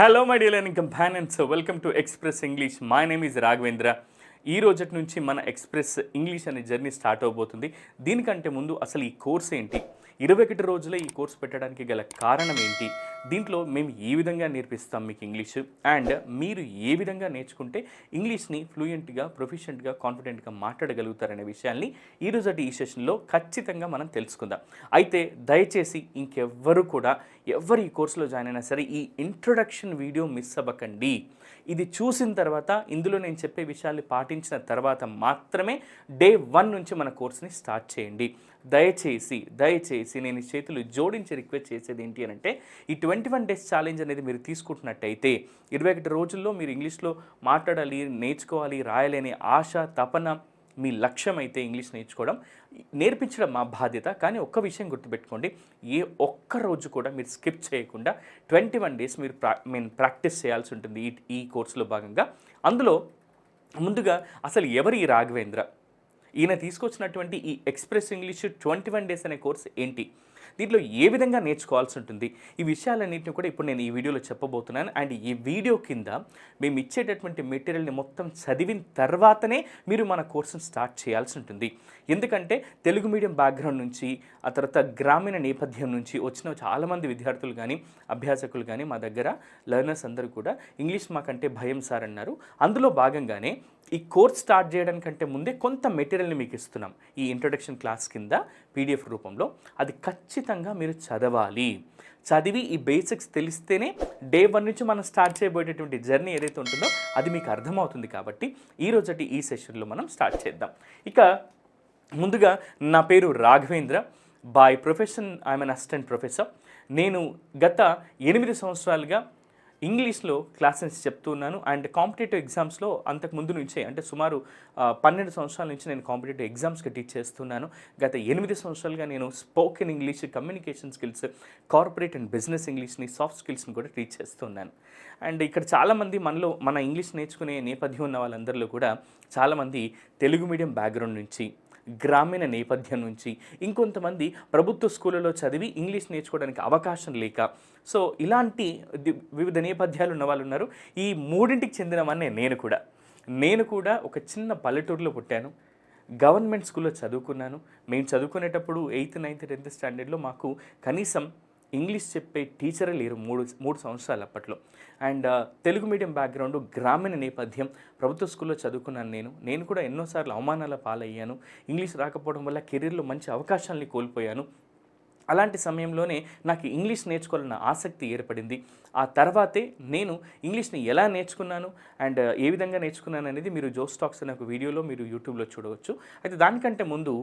Hello my dear learning companions welcome to express English my name is Raghavendra ఈ రోజటి నుంచి మన express English అనే జర్నీ స్టార్ట్ అవబోతుంది. దీనికంటే ముందు అసలు ఈ కోర్స్ ఏంటి? ఇరవై ఒకటి రోజులే ఈ కోర్స్ పెట్టడానికి గల కారణం ఏంటి? దీంట్లో మేము ఏ విధంగా నేర్పిస్తాం మీకు ఇంగ్లీష్? అండ్ మీరు ఏ విధంగా నేర్చుకుంటే ఇంగ్లీష్ని ఫ్లూయెంట్గా ప్రొఫిషియెంట్గా కాన్ఫిడెంట్గా మాట్లాడగలుగుతారనే విషయాన్ని ఈ ఈ సెషన్లో ఖచ్చితంగా మనం తెలుసుకుందాం. అయితే దయచేసి ఇంకెవ్వరు కూడా ఎవరు ఈ కోర్సులో జాయిన్ అయినా సరే ఈ ఇంట్రొడక్షన్ వీడియో మిస్ అవ్వకండి. ఇది చూసిన తర్వాత ఇందులో నేను చెప్పే విషయాల్ని పాటించిన తర్వాత మాత్రమే డే వన్ నుంచి మన కోర్స్ని స్టార్ట్ చేయండి. దయచేసి దయచేసి నేను చేతులు జోడించి రిక్వెస్ట్ చేసేది ఏంటి అని అంటే ఇటు ట్వంటీ వన్ డేస్ ఛాలెంజ్ అనేది మీరు తీసుకుంటున్నట్టయితే ఇరవై ఒకటి రోజుల్లో మీరు ఇంగ్లీష్లో మాట్లాడాలి నేర్చుకోవాలి రాయాలి అనే ఆశ తపన మీ లక్ష్యం అయితే ఇంగ్లీష్ నేర్చుకోవడం నేర్పించడం మా బాధ్యత. కానీ ఒక్క విషయం గుర్తుపెట్టుకోండి ఏ ఒక్క రోజు కూడా మీరు స్కిప్ చేయకుండా ట్వంటీ వన్ డేస్ మీరు ప్రా మేము ప్రాక్టీస్ చేయాల్సి ఉంటుంది ఈ ఈ కోర్సులో భాగంగా. అందులో ముందుగా అసలు ఎవరు ఈ రాఘవేంద్ర? ఈయన తీసుకొచ్చినటువంటి ఈ express English twenty one days అనే కోర్స్ ఏంటి? దీంట్లో ఏ విధంగా నేర్చుకోవాల్సి ఉంటుంది? ఈ విషయాలన్నింటినీ కూడా ఇప్పుడు నేను ఈ వీడియోలో చెప్పబోతున్నాను. అండ్ ఈ వీడియో కింద మేము ఇచ్చేటటువంటి మెటీరియల్ని మొత్తం చదివిన తర్వాతనే మీరు మన కోర్సును స్టార్ట్ చేయాల్సి ఉంటుంది. ఎందుకంటే తెలుగు మీడియం బ్యాక్గ్రౌండ్ నుంచి ఆ తర్వాత గ్రామీణ నేపథ్యం నుంచి వచ్చిన చాలామంది విద్యార్థులు కానీ అభ్యాసకులు కానీ మా దగ్గర లెర్నర్స్ అందరూ కూడా ఇంగ్లీష్ మాకంటే భయం సార్ అన్నారు. అందులో భాగంగానే ఈ కోర్స్ స్టార్ట్ చేయడానికంటే ముందే కొంత మెటీరియల్ని మీకు ఇస్తున్నాం. ఈ ఇంట్రొడక్షన్ క్లాస్ కింద పీడిఎఫ్ రూపంలో అది ఖచ్చితంగా మీరు చదవాలి. చదివి ఈ బేసిక్స్ తెలిస్తేనే డే వన్ నుంచి మనం స్టార్ట్ చేయబోయేటటువంటి జర్నీ ఏదైతే ఉంటుందో అది మీకు అర్థమవుతుంది కాబట్టి ఈ రోజటి ఈ సెషన్లో మనం స్టార్ట్ చేద్దాం. ఇక ముందుగా నా పేరు Raghavendra. By profession I'm an assistant professor నేను గత ఎనిమిది సంవత్సరాలుగా ఇంగ్లీష్లో క్లాసెస్ చెప్తున్నాను అండ్ కాంపిటేటివ్ ఎగ్జామ్స్లో అంతకు ముందు నుంచే అంటే సుమారు పన్నెండు సంవత్సరాల నుంచి నేను కాంపిటేటివ్ ఎగ్జామ్స్కి టీచ్ చేస్తున్నాను. గత ఎనిమిది సంవత్సరాలుగా నేను spoken English communication skills corporate and business ఇంగ్లీష్ని soft స్కిల్స్ని కూడా టీచ్ చేస్తున్నాను. అండ్ ఇక్కడ చాలామంది మనలో మన ఇంగ్లీష్ నేర్చుకునే నేపథ్యం ఉన్న వాళ్ళందరిలో కూడా చాలామంది తెలుగు మీడియం బ్యాక్గ్రౌండ్ నుంచి గ్రామీణ నేపథ్యం నుంచి ఇంకొంతమంది ప్రభుత్వ స్కూళ్ళలో చదివి ఇంగ్లీష్ నేర్చుకోవడానికి అవకాశం లేక సో ఇలాంటి వివిధ నేపథ్యాలు ఉన్న వాళ్ళు ఉన్నారు. ఈ మూడింటికి చెందినవన్నే నేను కూడా. నేను కూడా ఒక చిన్న పల్లెటూరులో పుట్టాను. గవర్నమెంట్ స్కూల్లో చదువుకున్నాను. మేము చదువుకునేటప్పుడు ఎయిత్ నైన్త్ టెన్త్ స్టాండర్డ్లో మాకు కనీసం ఇంగ్లీష్ చెప్పే టీచరే లేరు మూడు మూడు సంవత్సరాలు అప్పట్లో. అండ్ తెలుగు మీడియం బ్యాక్గ్రౌండ్ గ్రామీణ నేపథ్యం ప్రభుత్వ స్కూల్లో చదువుకున్నాను నేను. నేను కూడా ఎన్నోసార్లు అవమానాల పాలయ్యాను. ఇంగ్లీష్ రాకపోవడం వల్ల కెరీర్లో మంచి అవకాశాలని కోల్పోయాను. అలాంటి సమయంలోనే నాకు ఇంగ్లీష్ నేర్చుకోవాలన్న ఆసక్తి ఏర్పడింది. ఆ తర్వాతే నేను ఇంగ్లీష్ని ఎలా నేర్చుకున్నాను అండ్ ఏ విధంగా నేర్చుకున్నాను అనేది మీరు జోస్ టాక్స్ అనే ఒక వీడియోలో మీరు యూట్యూబ్లో చూడవచ్చు. అయితే దానికంటే ముందు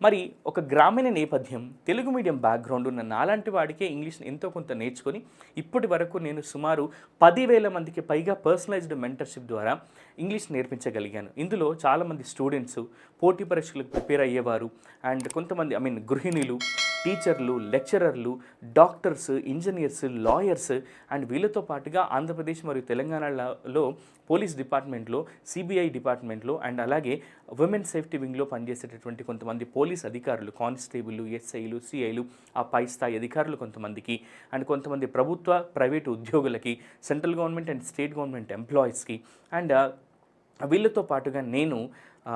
మరి ఒక గ్రామీణ నేపథ్యం తెలుగు మీడియం బ్యాక్గ్రౌండ్ ఉన్న నాలాంటి వాడికే ఇంగ్లీష్ని ఎంతో కొంత నేర్చుకొని ఇప్పటి వరకు నేను సుమారు పదివేల మందికి పైగా పర్సనలైజ్డ్ మెంటర్షిప్ ద్వారా ఇంగ్లీష్ నేర్పించగలిగాను. ఇందులో చాలామంది స్టూడెంట్స్ పోటీ పరీక్షలకు ప్రిపేర్ అయ్యేవారు అండ్ కొంతమంది ఐ మీన్ గృహిణులు టీచర్లు లెక్చరర్లు డాక్టర్స్ ఇంజనీర్స్ లాయర్స్ అండ్ వీళ్ళతో పాటుగా ఆంధ్రప్రదేశ్ మరియు తెలంగాణలో పోలీస్ డిపార్ట్మెంట్లో సిబిఐ డిపార్ట్మెంట్లో అండ్ అలాగే ఉమెన్ సేఫ్టీ వింగ్లో పనిచేసేటటువంటి కొంతమంది పోలీస్ అధికారులు కానిస్టేబుల్ ఎస్ఐలు సిఐలు ఆ పై స్థాయి అధికారులు కొంతమందికి అండ్ కొంతమంది ప్రభుత్వ ప్రైవేటు ఉద్యోగులకి central government and state government ఎంప్లాయీస్కి అండ్ వీళ్ళతో పాటుగా నేను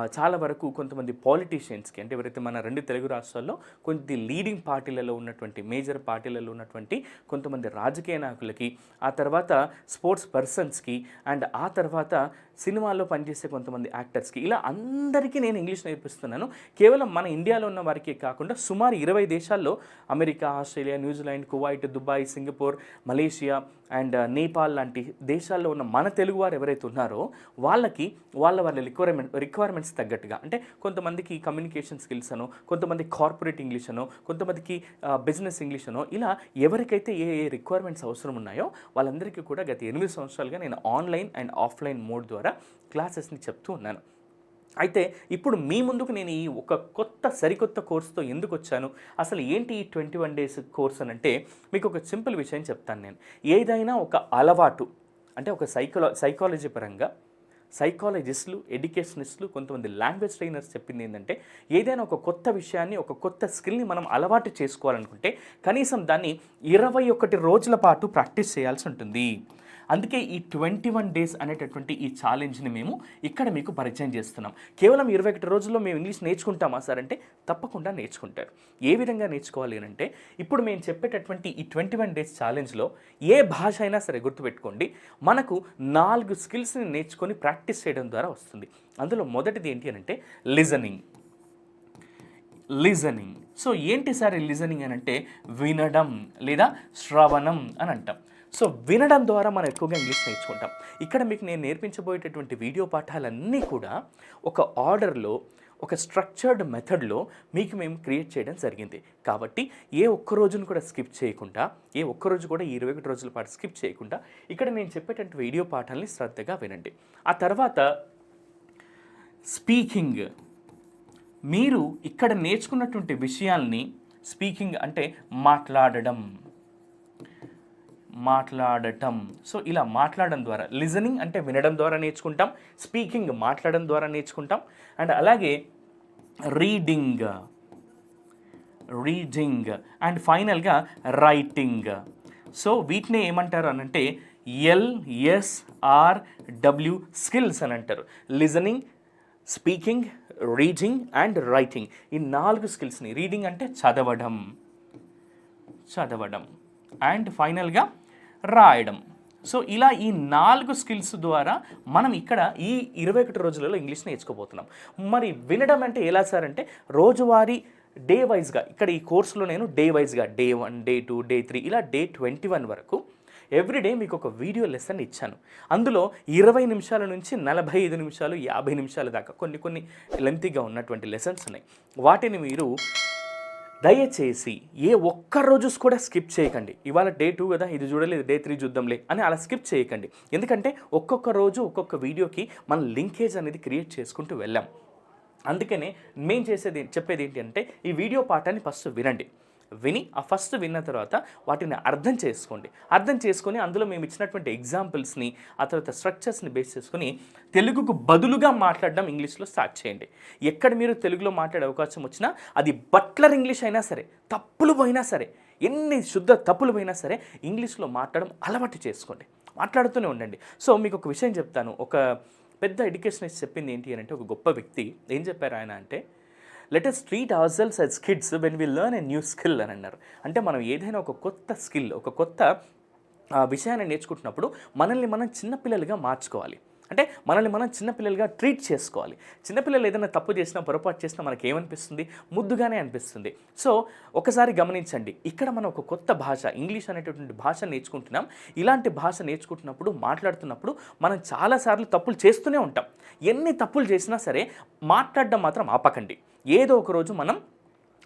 చాలా వరకు కొంతమంది పాలిటీషియన్స్కి అంటే ఎవరైతే మన రెండు తెలుగు రాష్ట్రాల్లో కొంత లీడింగ్ పార్టీలలో ఉన్నటువంటి మేజర్ పార్టీలలో ఉన్నటువంటి కొంతమంది రాజకీయ నాయకులకి ఆ తర్వాత స్పోర్ట్స్ పర్సన్స్కి అండ్ ఆ తర్వాత సినిమాల్లో పనిచేసే కొంతమంది యాక్టర్స్కి. ఇలా అందరికీ నేను ఇంగ్లీష్ నేర్పిస్తున్నాను. కేవలం మన ఇండియాలో ఉన్న వారికి కాకుండా సుమారు ఇరవై దేశాల్లో America Australia New Zealand Kuwait Dubai Singapore Malaysia and Nepal లాంటి దేశాల్లో ఉన్న మన తెలుగు వారు ఎవరైతే ఉన్నారో వాళ్ళకి వాళ్ళ వాళ్ళ రిక్వైర్మెంట్ రిక్వైర్మెంట్స్ తగ్గట్టుగా. అంటే కొంతమందికి కమ్యూనికేషన్ స్కిల్స్ అనో కొంతమంది కార్పొరేట్ ఇంగ్లీష్ అనో కొంతమందికి బిజినెస్ ఇంగ్లీష్ అనో ఇలా ఎవరికైతే ఏ ఏ రిక్వైర్మెంట్స్ అవసరం ఉన్నాయో వాళ్ళందరికీ కూడా గత ఎనిమిది సంవత్సరాలుగా నేను ఆన్లైన్ అండ్ ఆఫ్లైన్ మోడ్ ద్వారా క్లాసెస్ని చెప్తూ ఉన్నాను. అయితే ఇప్పుడు మీ ముందుకు నేను ఈ ఒక కొత్త సరికొత్త కోర్సుతో ఎందుకు వచ్చాను? అసలు ఏంటి ఈ ట్వంటీ వన్ డేస్ కోర్స్ అని అంటే మీకు ఒక సింపుల్ విషయం చెప్తాను నేను. ఏదైనా ఒక అలవాటు అంటే ఒక సైకలా సైకాలజీ పరంగా సైకాలజిస్టులు ఎడ్యుకేషనిస్టులు కొంతమంది లాంగ్వేజ్ ట్రైనర్స్ చెప్పింది ఏంటంటే ఏదైనా ఒక కొత్త విషయాన్ని ఒక కొత్త స్కిల్ని మనం అలవాటు చేసుకోవాలనుకుంటే కనీసం దాన్ని ఇరవై ఒకటి రోజుల పాటు ప్రాక్టీస్ చేయాల్సి ఉంటుంది. అందుకే ఈ ట్వంటీ వన్ డేస్ అనేటటువంటి ఈ ఛాలెంజ్ని మేము ఇక్కడ మీకు పరిచయం చేస్తున్నాం. కేవలం ఇరవై ఒకటి రోజుల్లో మేము ఇంగ్లీష్ నేర్చుకుంటామా సార్ అంటే తప్పకుండా నేర్చుకుంటారు. ఏ విధంగా నేర్చుకోవాలి అని అంటే ఇప్పుడు మేము చెప్పేటటువంటి ఈ ట్వంటీ వన్ డేస్ ఛాలెంజ్లో ఏ భాష అయినా సరే గుర్తుపెట్టుకోండి. మనకు నాలుగు స్కిల్స్ని నేర్చుకొని ప్రాక్టీస్ చేయడం ద్వారా వస్తుంది. అందులో మొదటిది ఏంటి అని అంటే లిజనింగ్. లిజనింగ్. సో ఏంటి సార్ ఈ లిజనింగ్ అని అంటే వినడం లేదా శ్రవణం అని అంటాం. సో వినడం ద్వారా మనం ఎక్కువగా ఇంగ్లీష్ నేర్చుకుంటాం. ఇక్కడ మీకు నేను నేర్పించబోయేటటువంటి వీడియో పాఠాలన్నీ కూడా ఒక ఆర్డర్లో ఒక స్ట్రక్చర్డ్ మెథడ్లో మీకు మేము క్రియేట్ చేయడం జరిగింది. కాబట్టి ఏ ఒక్క రోజును కూడా స్కిప్ చేయకుండా ఏ ఒక్క రోజు కూడా ఇరవై ఒకటి రోజుల పాటు స్కిప్ చేయకుండా ఇక్కడ నేను చెప్పేటటువంటి వీడియో పాఠాలని శ్రద్ధగా వినండి. ఆ తర్వాత స్పీకింగ్. మీరు ఇక్కడ నేర్చుకున్నటువంటి విషయాల్ని స్పీకింగ్ అంటే మాట్లాడడం. మాట్లాడటం. సో ఇలా మాట్లాడడం ద్వారా లిజనింగ్ అంటే వినడం ద్వారా నేర్చుకుంటాం స్పీకింగ్ మాట్లాడడం ద్వారా నేర్చుకుంటాం అండ్ అలాగే రీడింగ్ రీడింగ్ అండ్ ఫైనల్గా రైటింగ్ సో వీటిని ఏమంటారు అని అంటే ఎల్ఎస్ఆర్ డబ్ల్యూ స్కిల్స్ అని అంటారు. Listening speaking reading and writing ఈ నాలుగు స్కిల్స్ని రీడింగ్ అంటే చదవడం. చదవడం. అండ్ ఫైనల్గా రాయడం. సో ఇలా ఈ నాలుగు స్కిల్స్ ద్వారా మనం ఇక్కడ ఈ ఇరవై ఒకటి రోజులలో ఇంగ్లీష్ నేర్చుకోబోతున్నాం. మరి వినడం అంటే ఎలా సార్ అంటే రోజువారీ డే వైజ్గా ఇక్కడ ఈ కోర్సులో నేను డే వైజ్గా day one day two day three ఇలా డే ట్వంటీ వన్ వరకు ఎవ్రీడే మీకు ఒక వీడియో లెసన్ ఇచ్చాను. అందులో ఇరవై నిమిషాల నుంచి నలభై ఐదు నిమిషాలు యాభై నిమిషాల దాకా కొన్ని కొన్ని లెంతీగా ఉన్నటువంటి లెసన్స్ ఉన్నాయి. వాటిని మీరు దయచేసి ఏ ఒక్క రోజు కూడా స్కిప్ చేయకండి. ఇవాళ డే టూ కదా ఇది చూడలేదు డే త్రీ చూద్దాంలే అని అలా స్కిప్ చేయకండి. ఎందుకంటే ఒక్కొక్క రోజు ఒక్కొక్క వీడియోకి మనం లింకేజ్ అనేది క్రియేట్ చేసుకుంటూ వెళ్ళాం. అందుకనే మేము చేసేది చెప్పేది ఏంటి అంటే ఈ వీడియో పాఠాన్ని ఫస్ట్ వినండి. విని ఆ ఫస్ట్ విన్న తర్వాత వాటిని అర్థం చేసుకోండి. అర్థం చేసుకొని అందులో మేము ఇచ్చినటువంటి ఎగ్జాంపుల్స్ని ఆ తర్వాత స్ట్రక్చర్స్ని బేస్ చేసుకొని తెలుగుకు బదులుగా మాట్లాడడం ఇంగ్లీష్లో స్టార్ట్ చేయండి. ఎక్కడ మీరు తెలుగులో మాట్లాడే అవకాశం వచ్చినా అది బట్లర్ ఇంగ్లీష్ అయినా సరే తప్పులు పోయినా సరే ఎన్ని శుద్ధ తప్పులు పోయినా సరే ఇంగ్లీష్లో మాట్లాడడం అలవాటు చేసుకోండి. మాట్లాడుతూనే ఉండండి. సో మీకు ఒక విషయం చెప్తాను. ఒక పెద్ద ఎడ్యుకేషనిస్ట్ చెప్పింది ఏంటి అని అంటే ఒక గొప్ప వ్యక్తి ఏం చెప్పారు ఆయన అంటే let us treat our selves as kids when we learn a new skill అని అన్నారు. అంటే మనం ఏదైనా ఒక కొత్త స్కిల్ ఒక కొత్త విషయాన్ని నేర్చుకుంటున్నప్పుడు మనల్ని మనం చిన్నపిల్లలుగా మార్చుకోవాలి. అంటే మనల్ని మనం చిన్నపిల్లలుగా ట్రీట్ చేసుకోవాలి. చిన్నపిల్లలు ఏదైనా తప్పు చేసినా పొరపాటు చేసినా మనకి ఏమనిపిస్తుంది? ముద్దుగానే అనిపిస్తుంది. సో ఒకసారి గమనించండి. ఇక్కడ మనం ఒక కొత్త భాష ఇంగ్లీష్ అనేటటువంటి భాష నేర్చుకుంటున్నాం. ఇలాంటి భాష నేర్చుకుంటున్నప్పుడు మాట్లాడుతున్నప్పుడు మనం చాలాసార్లు తప్పులు చేస్తూనే ఉంటాం. ఎన్ని తప్పులు చేసినా సరే మాట్లాడడం మాత్రం ఆపకండి. ఏదో ఒక రోజు మనం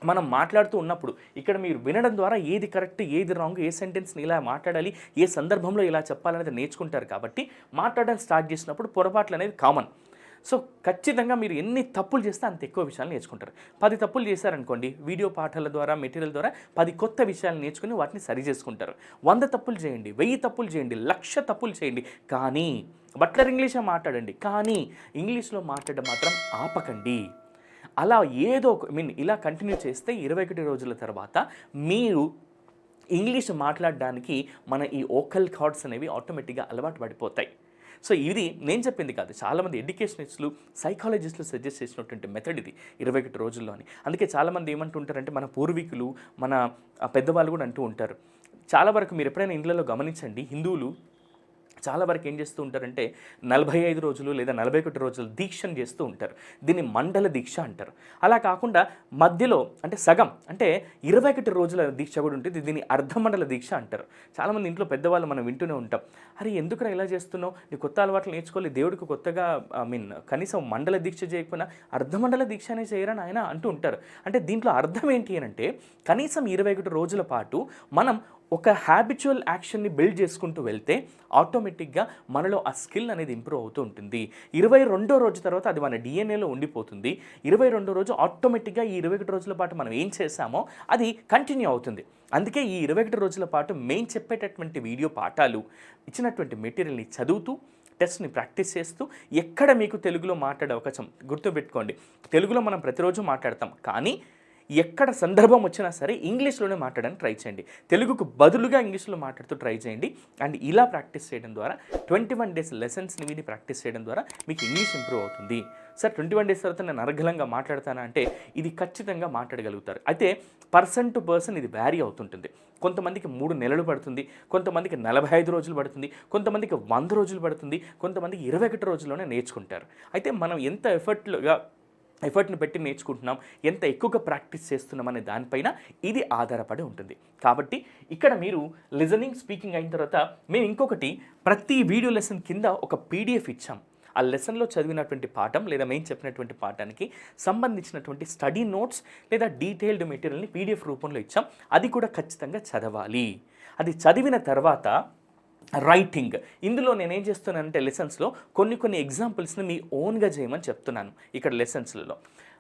మనం మాట్లాడుతూ ఉన్నప్పుడు ఇక్కడ మీరు వినడం ద్వారా ఏది కరెక్ట్ ఏది రాంగ్ ఏ సెంటెన్స్ని ఇలా మాట్లాడాలి ఏ సందర్భంలో ఇలా చెప్పాలనేది నేర్చుకుంటారు కాబట్టి మాట్లాడడం స్టార్ట్ చేసినప్పుడు పొరపాట్లు అనేది కామన్. సో ఖచ్చితంగా మీరు ఎన్ని తప్పులు చేస్తే అంత ఎక్కువ విషయాలు నేర్చుకుంటారు. పది తప్పులు చేశారనుకోండి వీడియో పాఠాల ద్వారా మెటీరియల్ ద్వారా పది కొత్త విషయాలు నేర్చుకుని వాటిని సరి చేసుకుంటారు. వంద తప్పులు చేయండి వెయ్యి తప్పులు చేయండి లక్ష తప్పులు చేయండి కానీ బట్లర్ ఇంగ్లీషే మాట్లాడండి కానీ ఇంగ్లీష్లో మాట్లాడడం మాత్రం ఆపకండి. అలా ఏదో ఒక మీన్ ఇలా కంటిన్యూ చేస్తే ఇరవై ఒకటి రోజుల తర్వాత మీరు ఇంగ్లీష్ మాట్లాడడానికి మన ఈ ఓకల్ కార్డ్స్ అనేవి ఆటోమేటిక్గా అలవాటు పడిపోతాయి. సో ఇది నేను చెప్పింది కాదు. చాలామంది ఎడ్యుకేషనిస్టులు సైకాలజిస్టులు సజెస్ట్ చేసినటువంటి మెథడ్ ఇది ఇరవై ఒకటి రోజుల్లోని అందుకే చాలామంది ఏమంటుంటారంటే మన పూర్వీకులు మన పెద్దవాళ్ళు కూడా అంటూ ఉంటారు. చాలా వరకు మీరు ఎప్పుడైనా ఇండ్లలో గమనించండి హిందువులు చాలా వరకు ఏం చేస్తూ ఉంటారంటే నలభై ఐదు రోజులు లేదా నలభై ఒకటి రోజులు దీక్షను చేస్తూ ఉంటారు. దీన్ని మండల దీక్ష అంటారు. అలా కాకుండా మధ్యలో అంటే సగం అంటే ఇరవై ఒకటి రోజుల దీక్ష కూడా ఉంటుంది. దీన్ని అర్ధమండల దీక్ష అంటారు. చాలామంది ఇంట్లో పెద్దవాళ్ళు మనం వింటూనే ఉంటాం. అరే ఎందుకురా ఇలా చేస్తున్నావు? నీ కొత్త అలవాట్లు నేర్చుకోవాలి. దేవుడికి కొత్తగా ఐ మీన్ కనీసం మండల దీక్ష చేయకపోయినా అర్ధమండల దీక్షనే చేయరని ఆయన అంటూ ఉంటారు. అంటే దీంట్లో అర్థం ఏంటి అని అంటే కనీసం ఇరవై ఒకటి రోజుల పాటు మనం ఒక హ్యాబిచువల్ యాక్షన్ని బిల్డ్ చేసుకుంటూ వెళ్తే ఆటోమేటిక్గా మనలో ఆ స్కిల్ అనేది ఇంప్రూవ్ అవుతూ ఉంటుంది. ఇరవై రెండో రోజు తర్వాత అది మన డిఎన్ఏలో ఉండిపోతుంది. ఇరవై రెండో రోజు ఆటోమేటిక్గా ఈ ఇరవై ఒకటి రోజుల పాటు మనం ఏం చేసామో అది కంటిన్యూ అవుతుంది. అందుకే ఈ ఇరవై ఒకటి రోజుల పాటు మెయిన్ చెప్పేటటువంటి వీడియో పాఠాలు ఇచ్చినటువంటి మెటీరియల్ని చదువుతూ టెస్ట్ని ప్రాక్టీస్ చేస్తూ ఎక్కడ మీకు తెలుగులో మాట్లాడే అవకాశం గుర్తుపెట్టుకోండి. తెలుగులో మనం ప్రతిరోజు మాట్లాడతాం. కానీ ఎక్కడ సందర్భం వచ్చినా సరే ఇంగ్లీష్లోనే మాట్లాడడానికి ట్రై చేయండి. తెలుగుకు బదులుగా ఇంగ్లీష్లో మాట్లాడుతూ ట్రై చేయండి. అండ్ ఇలా ప్రాక్టీస్ చేయడం ద్వారా ట్వంటీ వన్ డేస్ లెసన్స్ని విని ప్రాక్టీస్ చేయడం ద్వారా మీకు ఇంగ్లీష్ ఇంప్రూవ్ అవుతుంది. సార్ ట్వంటీ వన్ డేస్ తర్వాత నేను అనర్గళంగా మాట్లాడతానా అంటే ఇది ఖచ్చితంగా మాట్లాడగలుగుతారు. అయితే పర్సన్ టు పర్సన్ ఇది వ్యారీ అవుతుంటుంది. కొంతమందికి మూడు నెలలు పడుతుంది కొంతమందికి నలభై ఐదు రోజులు పడుతుంది కొంతమందికి వంద రోజులు పడుతుంది కొంతమందికి ఇరవై ఒకటి రోజుల్లోనే నేర్చుకుంటారు. అయితే మనం ఎంత ఎఫర్ట్గా ఎఫర్ట్ని పెట్టి నేర్చుకుంటున్నాం ఎంత ఎక్కువగా ప్రాక్టీస్ చేస్తున్నాం అనే దానిపైన ఇది ఆధారపడి ఉంటుంది. కాబట్టి ఇక్కడ మీరు లిజనింగ్ స్పీకింగ్ అయిన తర్వాత మేము ఇంకొకటి ప్రతి వీడియో లెసన్ కింద ఒక పీడిఎఫ్ ఇచ్చాం. ఆ లెసన్లో చదివినటువంటి పాఠం లేదా మేము చెప్పినటువంటి పాఠానికి సంబంధించినటువంటి స్టడీ నోట్స్ లేదా డీటెయిల్డ్ మెటీరియల్ని పీడిఎఫ్ రూపంలో ఇచ్చాం. అది కూడా ఖచ్చితంగా చదవాలి. అది చదివిన తర్వాత రైటింగ్ ఇందులో నేనేం చేస్తున్నానంటే లెసన్స్లో కొన్ని కొన్ని ఎగ్జాంపుల్స్ని మీ ఓన్గా చేయమని చెప్తున్నాను ఇక్కడ లెసన్స్లలో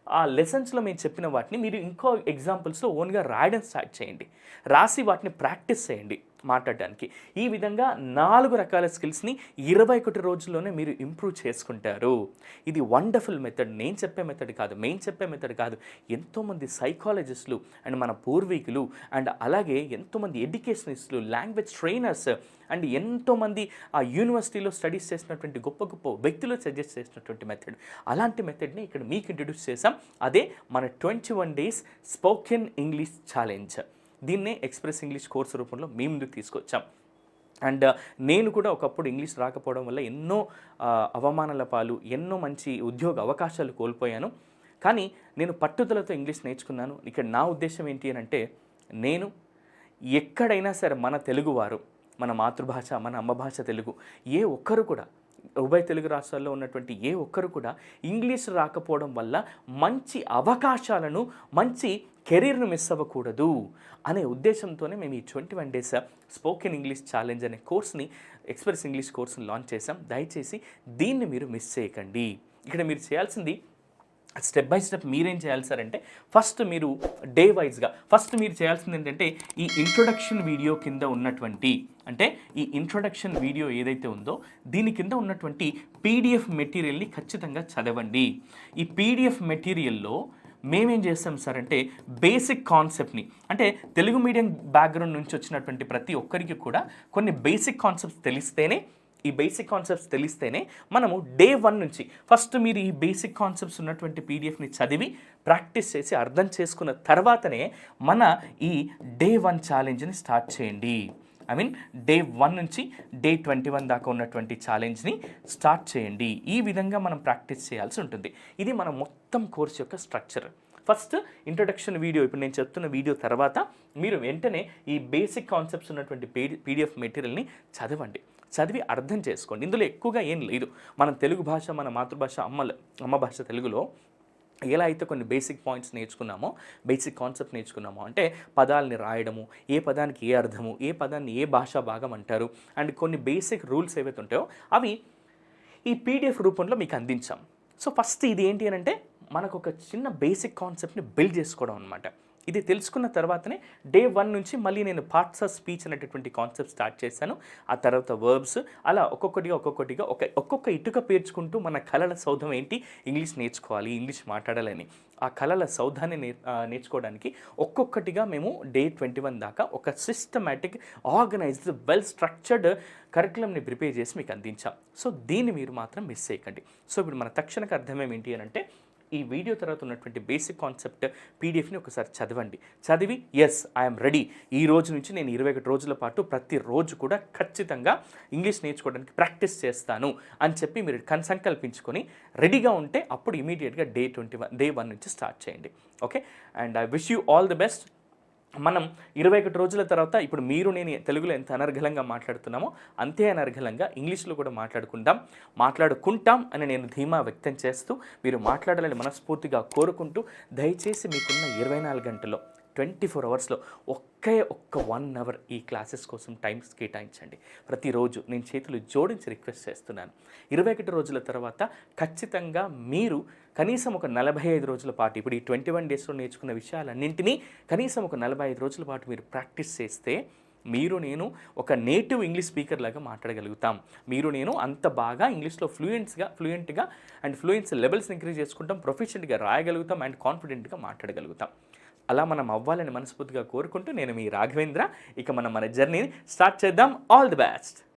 ఆ లెసన్స్లో మేము చెప్పిన వాటిని మీరు ఇంకో ఎగ్జాంపుల్స్లో ఓన్గా రాయడం స్టార్ట్ చేయండి. రాసి వాటిని ప్రాక్టీస్ చేయండి. మాట్లాడడానికి. ఈ విధంగా నాలుగు రకాల స్కిల్స్ని ఇరవై ఒకటి రోజుల్లోనే మీరు ఇంప్రూవ్ చేసుకుంటారు. ఇది వండర్ఫుల్ మెథడ్. నేను చెప్పే మెథడ్ కాదు మేము చెప్పే మెథడ్ కాదు. ఎంతోమంది సైకాలజిస్టులు అండ్ మన పూర్వీకులు అండ్ అలాగే ఎంతోమంది ఎడ్యుకేషనిస్టులు లాంగ్వేజ్ ట్రైనర్స్ అండ్ ఎంతోమంది ఆ యూనివర్సిటీలో స్టడీస్ చేసినటువంటి గొప్ప గొప్ప వ్యక్తులు సజెస్ట్ చేసినటువంటి మెథడ్. అలాంటి మెథడ్ని ఇక్కడ మీకు ఇంట్రడ్యూస్ చేసాం అదే మన twenty one days spoken English challenge. దీన్నే ఎక్స్ప్రెస్ ఇంగ్లీష్ కోర్సు రూపంలో మీ ముందుకు తీసుకొచ్చాం. అండ్ uh, నేను కూడా ఒకప్పుడు ఇంగ్లీష్ రాకపోవడం వల్ల ఎన్నో uh, అవమానాల పాలు ఎన్నో మంచి ఉద్యోగ అవకాశాలు కోల్పోయాను. కానీ నేను పట్టుదలతో ఇంగ్లీష్ నేర్చుకున్నాను. ఇక్కడ నా ఉద్దేశం ఏంటి అని అంటే నేను ఎక్కడైనా సరే మన తెలుగువారు మన మాతృభాష మన అమ్మ భాష తెలుగు ఏ ఒక్కరు కూడా ఉభయ తెలుగు రాష్ట్రాల్లో ఉన్నటువంటి ఏ ఒక్కరు కూడా ఇంగ్లీష్ రాకపోవడం వల్ల మంచి అవకాశాలను మంచి కెరీర్ను మిస్ అవ్వకూడదు అనే ఉద్దేశంతోనే మేము ఈ twenty one days spoken English challenge అనే కోర్స్ని ఎక్స్ప్రెస్ ఇంగ్లీష్ కోర్స్ని లాంచ్ చేసాం దయచేసి దీన్ని మీరు మిస్ చేయకండి. ఇక్కడ మీరు చేయాల్సింది స్టెప్ బై స్టెప్ మీరేం చేయాలి సార్ అంటే ఫస్ట్ మీరు డే వైజ్గా ఫస్ట్ మీరు చేయాల్సింది ఏంటంటే ఈ ఇంట్రొడక్షన్ వీడియో కింద ఉన్నటువంటి అంటే ఈ ఇంట్రొడక్షన్ వీడియో ఏదైతే ఉందో దీని కింద ఉన్నటువంటి పీడిఎఫ్ మెటీరియల్ని ఖచ్చితంగా చదవండి. ఈ పీడిఎఫ్ మెటీరియల్లో మేమేం చేస్తాం సార్ అంటే బేసిక్ కాన్సెప్ట్ని అంటే తెలుగు మీడియం బ్యాక్గ్రౌండ్ నుంచి వచ్చినటువంటి ప్రతి ఒక్కరికి కూడా కొన్ని బేసిక్ కాన్సెప్ట్స్ తెలిస్తేనే ఈ బేసిక్ కాన్సెప్ట్స్ తెలిస్తేనే మనము డే వన్ నుంచి ఫస్ట్ మీరు ఈ బేసిక్ కాన్సెప్ట్స్ ఉన్నటువంటి పీడిఎఫ్ని చదివి ప్రాక్టీస్ చేసి అర్థం చేసుకున్న తర్వాతనే మన ఈ డే వన్ ఛాలెంజ్ని స్టార్ట్ చేయండి. ఐ మీన్ డే వన్ నుంచి డే ట్వంటీ వన్ దాకా ఉన్నటువంటి ఛాలెంజ్ని స్టార్ట్ చేయండి. ఈ విధంగా మనం ప్రాక్టీస్ చేయాల్సి ఉంటుంది. ఇది మనం మొత్తం మొత్తం కోర్స్ యొక్క స్ట్రక్చర్. ఫస్ట్ ఇంట్రొడక్షన్ వీడియో ఇప్పుడు నేను చెప్తున్న వీడియో తర్వాత మీరు వెంటనే ఈ బేసిక్ కాన్సెప్ట్స్ ఉన్నటువంటి పీడిఎఫ్ మెటీరియల్ని చదవండి. చదివి అర్థం చేసుకోండి. ఇందులో ఎక్కువగా ఏం లేదు. మన తెలుగు భాష మన మాతృభాష అమ్మలు అమ్మ భాష తెలుగులో ఎలా అయితే కొన్ని బేసిక్ పాయింట్స్ నేర్చుకున్నామో బేసిక్ కాన్సెప్ట్ నేర్చుకున్నామో అంటే పదాలని రాయడము ఏ పదానికి ఏ అర్థము ఏ పదాన్ని ఏ భాషా భాగం అంటారు అండ్ కొన్ని బేసిక్ రూల్స్ ఏవైతే ఉంటాయో అవి ఈ పీడిఎఫ్ రూపంలో మీకు అందించాం. సో ఫస్ట్ ఇది ఏంటి అని అంటే మనకు ఒక చిన్న బేసిక్ కాన్సెప్ట్ని బిల్డ్ చేసుకోవడం అనమాట ఇది తెలుసుకున్న తర్వాతనే డే వన్ నుంచి మళ్ళీ నేను పార్ట్స్ ఆఫ్ స్పీచ్ అనేటటువంటి కాన్సెప్ట్ స్టార్ట్ చేశాను. ఆ తర్వాత వర్బ్స్ అలా ఒక్కొక్కటిగా ఒక్కొక్కటిగా ఒక ఒక్కొక్క ఇటుక పేర్చుకుంటూ మన కళల సౌధం ఏంటి? ఇంగ్లీష్ నేర్చుకోవాలి ఇంగ్లీష్ మాట్లాడాలని. ఆ కళల సౌధాన్ని నేర్ నేర్చుకోవడానికి ఒక్కొక్కటిగా మేము డే ట్వంటీ వన్ దాకా ఒక సిస్టమేటిక్ ఆర్గనైజ్డ్ వెల్ స్ట్రక్చర్డ్ కరికులంని ప్రిపేర్ చేసి మీకు అందించాం. సో దీన్ని మీరు మాత్రం మిస్ చేయకండి. సో ఇప్పుడు మన తక్షణకు అర్థం ఏంటి అని అంటే ఈ వీడియో తర్వాత ఉన్నటువంటి బేసిక్ కాన్సెప్ట్ పీడిఎఫ్ని ఒకసారి చదవండి. చదివి ఎస్ ఐఎమ్ రెడీ ఈ రోజు నుంచి నేను ఇరవై ఒకటి రోజుల పాటు ప్రతిరోజు కూడా ఖచ్చితంగా ఇంగ్లీష్ నేర్చుకోవడానికి ప్రాక్టీస్ చేస్తాను అని చెప్పి మీరు కన్ సంకల్పించుకొని రెడీగా ఉంటే అప్పుడు ఇమీడియట్గా day twenty one day one నుంచి స్టార్ట్ చేయండి. Okay and I wish you all the best మనం ఇరవై ఒకటి రోజుల తర్వాత ఇప్పుడు మీరు నేను తెలుగులో ఎంత అనర్ఘలంగా మాట్లాడుతున్నామో అంతే అనర్ఘలంగా ఇంగ్లీష్లో కూడా మాట్లాడుకుంటాం మాట్లాడుకుంటాం అని నేను ధీమా వ్యక్తం చేస్తూ మీరు మాట్లాడాలని మనస్ఫూర్తిగా కోరుకుంటూ దయచేసి మీకున్న ఇరవై నాలుగు గంటల్లో ట్వంటీ ఫోర్ అవర్స్లో ఒకే ఒక్క వన్ అవర్ ఈ క్లాసెస్ కోసం టైం కేటాయించండి. ప్రతిరోజు నేను చేతులు జోడించి రిక్వెస్ట్ చేస్తున్నాను. ఇరవై ఒకటి రోజుల తర్వాత ఖచ్చితంగా మీరు కనీసం ఒక నలభై ఐదు రోజుల పాటు ఇప్పుడు ఈ ట్వంటీ వన్ డేస్లో నేర్చుకున్న విషయాలన్నింటినీ కనీసం ఒక నలభై ఐదు రోజుల పాటు మీరు ప్రాక్టీస్ చేస్తే మీరు నేను ఒక నేటివ్ ఇంగ్లీష్ స్పీకర్ లాగా మాట్లాడగలుగుతాం. మీరు నేను అంత బాగా ఇంగ్లీష్లో ఫ్లూయెంట్స్గా ఫ్లూయెంట్గా అండ్ ఫ్లూయెన్స్ లెవెల్స్ ఇంక్రీజ్ చేసుకుంటాం ప్రొఫెషనల్గా రాయగలుగుతాం అండ్ కాన్ఫిడెంట్గా మాట్లాడగలుగుతాం. అలా మనం అవ్వాలని మనస్ఫూర్తిగా కోరుకుంటూ నేను మీ రాఘవేంద్ర. ఇక మనం మన జర్నీని స్టార్ట్ చేద్దాం. All the best